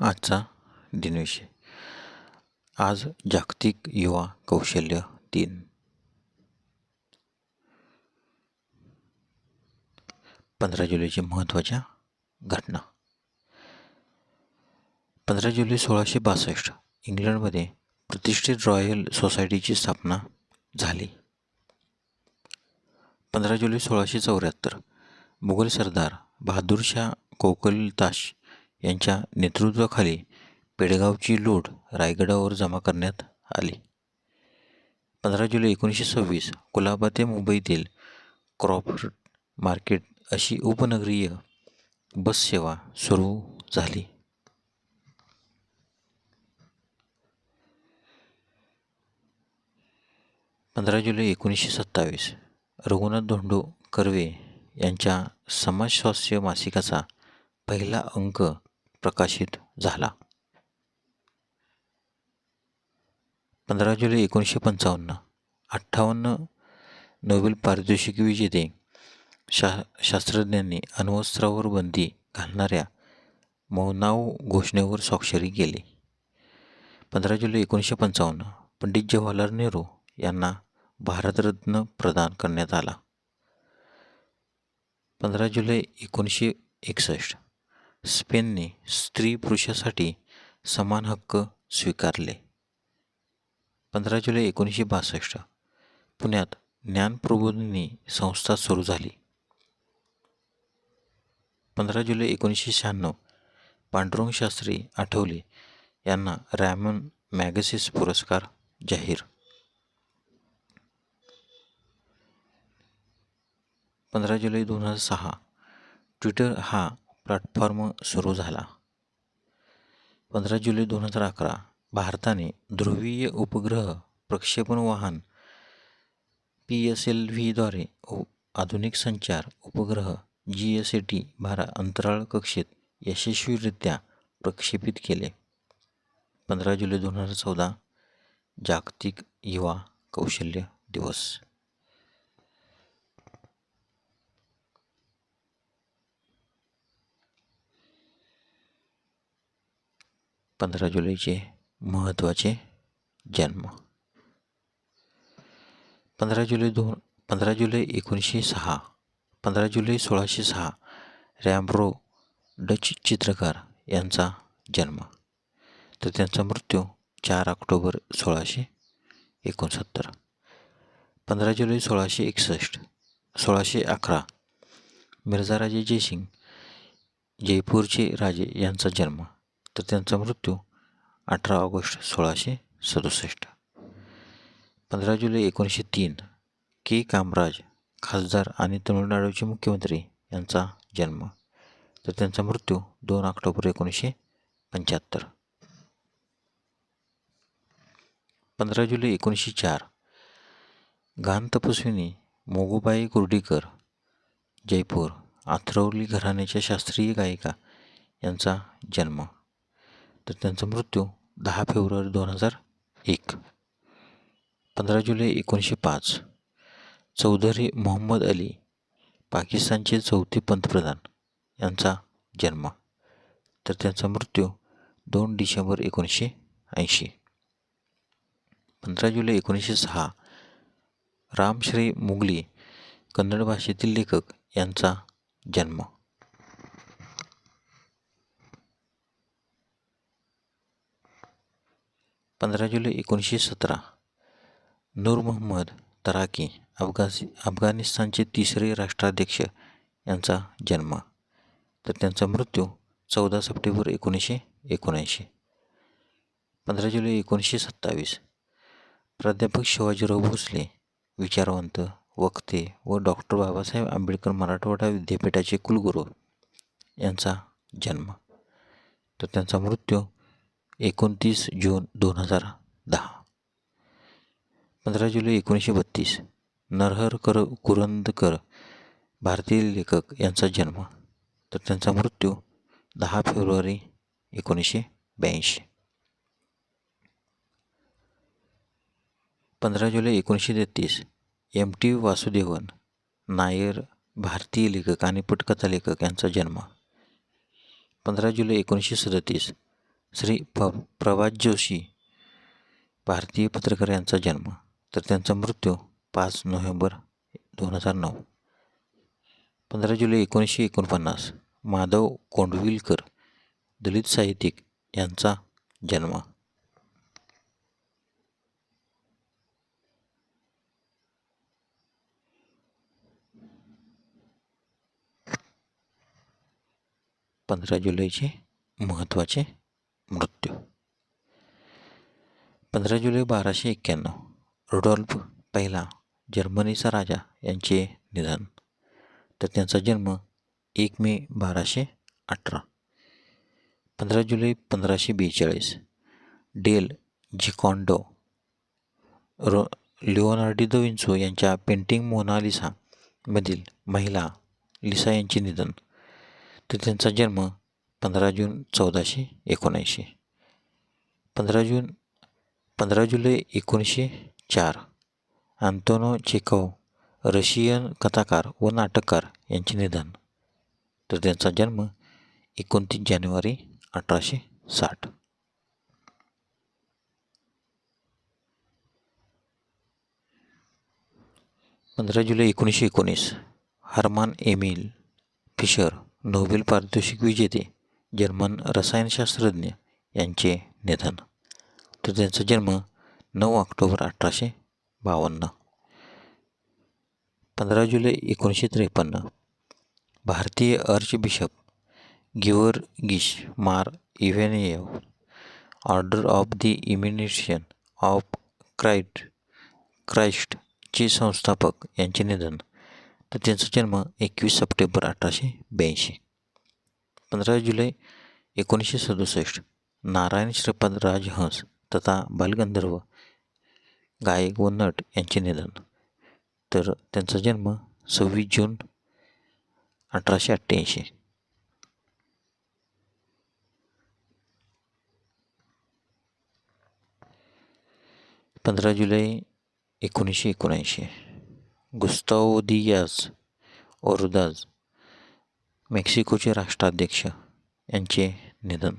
आजचा दिनविषय आज जागतिक युवा कौशल्य दिन. पंधरा जुलैच्या महत्त्वाच्या घटना. पंधरा जुलै सोळाशे बासष्ट इंग्लंडमध्ये प्रतिष्ठित रॉयल सोसायटीची स्थापना झाली. पंधरा जुलै सोळाशे चौऱ्याहत्तर मुघल सरदार बहादूरशाह कोकलताश यांच्या नेतृत्वाखाली पेडगावची लूट रायगडावर जमा करण्यात आली. पंधरा जुलै एकोणीसशे सव्वीस कुलाबा ते मुंबईतील क्रॉप मार्केट अशी उपनगरीय बससेवा सुरू झाली. पंधरा जुलै एकोणीसशे सत्तावीस रघुनाथ धोंडो कर्वे यांच्या समाजस्वास्थ्य मासिकाचा पहिला अंक प्रकाशित झाला. पंधरा जुलै एकोणीसशे पंचावन्न अठ्ठावन्न नोबेल पारितोषिक विजेते शा शास्त्रज्ञांनी अण्वस्त्रावर बंदी घालणाऱ्या मौनाव घोषणेवर स्वाक्षरी केली. पंधरा जुलै एकोणीसशे पंचावन्न पंडित जवाहरलाल नेहरू यांना भारतरत्न प्रदान करण्यात आला. पंधरा जुलै एकोणीसशे एकसष्ट स्पेनने स्त्री पुरुषासाठी समान हक्क स्वीकारले. पंधरा जुलै एकोणीसशे बासष्ट पुण्यात ज्ञानप्रबोधिनी संस्था सुरू झाली. पंधरा जुलै एकोणीसशे शहाण्णव पांडुरंग शास्त्री आठवले यांना रॅमन मॅगसिस पुरस्कार जाहीर. पंधरा जुलै दोन हजार सहा ट्विटर हा प्लॅटफॉर्म सुरू झाला. पंधरा जुलै दोन हजार अकरा भारताने ध्रुवीय उपग्रह प्रक्षेपण वाहन पी एस एल व्हीद्वारे आधुनिक संचार उपग्रह जी एस ए टी बारा अंतराळ कक्षेत यशस्वीरित्या प्रक्षेपित केले. पंधरा जुलै दोन हजार चौदा जागतिक युवा कौशल्य दिवस. पंधरा जुलैचे महत्त्वाचे जन्म. पंधरा जुलै दोन पंधरा जुलै एकोणीसशे सहा पंधरा जुलै सोळाशे सहा रॅम्ब्रो डच चित्रकार यांचा जन्म. तर त्यांचा मृत्यू चार ऑक्टोबर सोळाशे एकोणसत्तर. पंधरा जुलै सोळाशे एकसष्ट सोळाशे अकरा मिर्झाराजे जयसिंग जयपूरचे राजे यांचा जन्म. तर त्यांचा मृत्यू अठरा ऑगस्ट सोळाशे सदुसष्ट. पंधरा जुलै एकोणीसशे तीन के. कामराज खासदार आणि तमिळनाडूचे मुख्यमंत्री यांचा जन्म. तर त्यांचा मृत्यू दोन ऑक्टोबर एकोणीसशे पंच्याहत्तर. पंधरा जुलै एकोणीसशे चार घाण तपस्विनी मोगूबाई कुर्डीकर जयपूर आथरवली घराण्याच्या शास्त्रीय गायिका यांचा जन्म. तर त्यांचा मृत्यू दहा फेब्रुवारी दोन हजार एक. पंधरा जुलै एकोणीसशे पाच. चौधरी मोहम्मद अली पाकिस्तानचे चौथे पंतप्रधान यांचा जन्म. तर त्यांचा मृत्यू दोन डिसेंबर एकोणीसशे ऐंशी. पंधरा जुलै एकोणीसशे सहा. रामश्री मुगली कन्नड भाषेतील लेखक यांचा जन्म. पंधरा जुलै एकोणीसशे सतरा. नूर मोहम्मद तराकी अफगासी अफगाणिस्तानचे तिसरे राष्ट्राध्यक्ष यांचा जन्म. तर त्यांचा मृत्यू चौदा सप्टेंबर एकोणीसशे एकोणऐंशी. पंधरा जुलै एकोणीसशे सत्तावीस. प्राध्यापक शिवाजीराव भोसले विचारवंत वक्ते व डॉक्टर बाबासाहेब आंबेडकर मराठवाडा विद्यापीठाचे कुलगुरू यांचा जन्म. तर त्यांचा मृत्यू एकोणतीस जून दोन हजार दहा. पंधरा जुलै एकोणीसशे बत्तीस. नरहर कर कुरंदकर भारतीय लेखक यांचा जन्म. तर त्यांचा मृत्यू दहा फेब्रुवारी एकोणीसशे ब्याऐंशी. पंधरा जुलै एकोणीसशे तेहतीस. एम टी वासुदेवन नायर भारतीय लेखक आणि पटकथा लेखक यांचा जन्म. पंधरा जुलै एकोणीसशे सदतीस. श्री प प्रभात जोशी भारतीय पत्रकार यांचा जन्म. तर त्यांचा मृत्यू पाच नोव्हेंबर दोन हजार नऊ. पंधरा जुलै एकोणीसशे एकोणपन्नास माधव कोंडविलकर दलित साहित्यिक यांचा जन्म. पंधरा जुलैचे महत्त्वाचे मृत्यू. पंधरा जुलै बाराशे एक्क्याण्णव. रुडॉल्फ पहिला जर्मनीचा राजा यांचे निधन. तर त्यांचा जन्म एक मे बाराशे अठरा. पंधरा जुलै पंधराशे बेचाळीस. Del Giocondo. Row Leonardo da Vinci यांच्या पेंटिंग मोनालिसा मधील महिला लिसा यांचे निधन. तर त्यांचा जन्म पंधरा जून चौदाशे एकोणऐंशी. पंधरा जून पंधरा जुलै एकोणीसशे चार. आंतोनो चेकव रशियन कथाकार व नाटककार यांचे निधन. तर त्यांचा जन्म एकोणतीस जानेवारी अठराशे साठ. पंधरा जुलै एकोणीसशे एकोणीस हरमान एमिल फिशर नोबेल पारितोषिक विजेते जर्मन रसायनशास्त्रज्ञ यांचे निधन. तर त्यांचा जन्म नऊ ऑक्टोबर अठराशे बावन्न. पंधरा जुलै एकोणीसशे त्रेपन्न. भारतीय archbishop Geevarghese Mar Ivanios order of the imitation of cried क्राईस्टचे संस्थापक यांचे निधन. तर त्यांचा जन्म एकवीस सप्टेंबर अठराशे ब्याऐंशी. पंधरा जुलै एकोणीसशे सदुसष्ट. नारायण श्रीपाद राजहंस तथा बालगंधर्व गायक व नट यांचे निधन. तर त्यांचा जन्म सव्वीस जून अठराशे अठ्ठ्याऐंशी. पंधरा जुलै एकोणीसशे एकोणऐंशी. गुस्ताओ दियाज ओरुदाज मेक्सिकोचे राष्ट्राध्यक्ष यांचे निधन.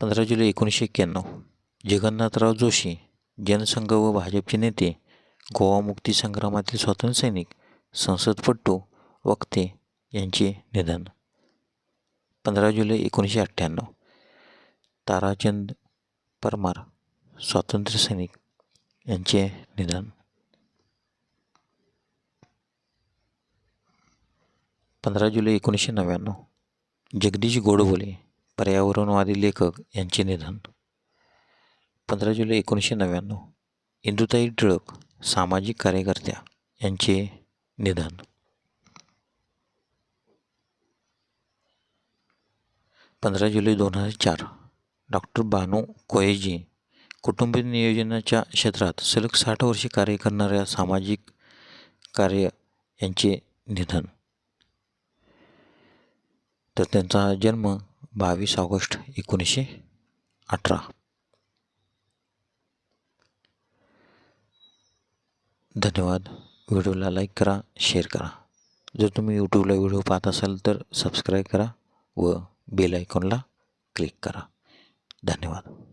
पंधरा जुलै एकोणीसशे एक्क्याण्णव जगन्नाथराव जोशी जनसंघ व भाजपचे नेते गोवा मुक्ती संग्रामातील स्वातंत्र्यसैनिक संसदपट्टू वक्ते यांचे निधन. पंधरा जुलै एकोणीसशे अठ्ठ्याण्णव ताराचंद परमार स्वातंत्र्यसैनिक यांचे निधन. पंधरा जुलै एकोणीसशे नव्याण्णव. जगदीश गोडबोले पर्यावरणवादी लेखक यांचे निधन. पंधरा जुलै एकोणीसशे नव्याण्णव. इंदुताई टिळक सामाजिक कार्यकर्त्या यांचे निधन. पंधरा जुलै दोन हजार चार. डॉक्टर बानू कोयजी कुटुंब नियोजनाच्या क्षेत्रात सलग साठ वर्षे कार्य करणाऱ्या सामाजिक कार्य यांचे निधन. तर त्यांचा जन्म बावीस ऑगस्ट एकोणीसशे अठरा. धन्यवाद. व्हिडिओला लाईक करा शेअर करा. जर तुम्ही यूट्यूबला व्हिडिओ पाहत असाल तर सबस्क्राईब करा व बेल आयकॉनला क्लिक करा. धन्यवाद.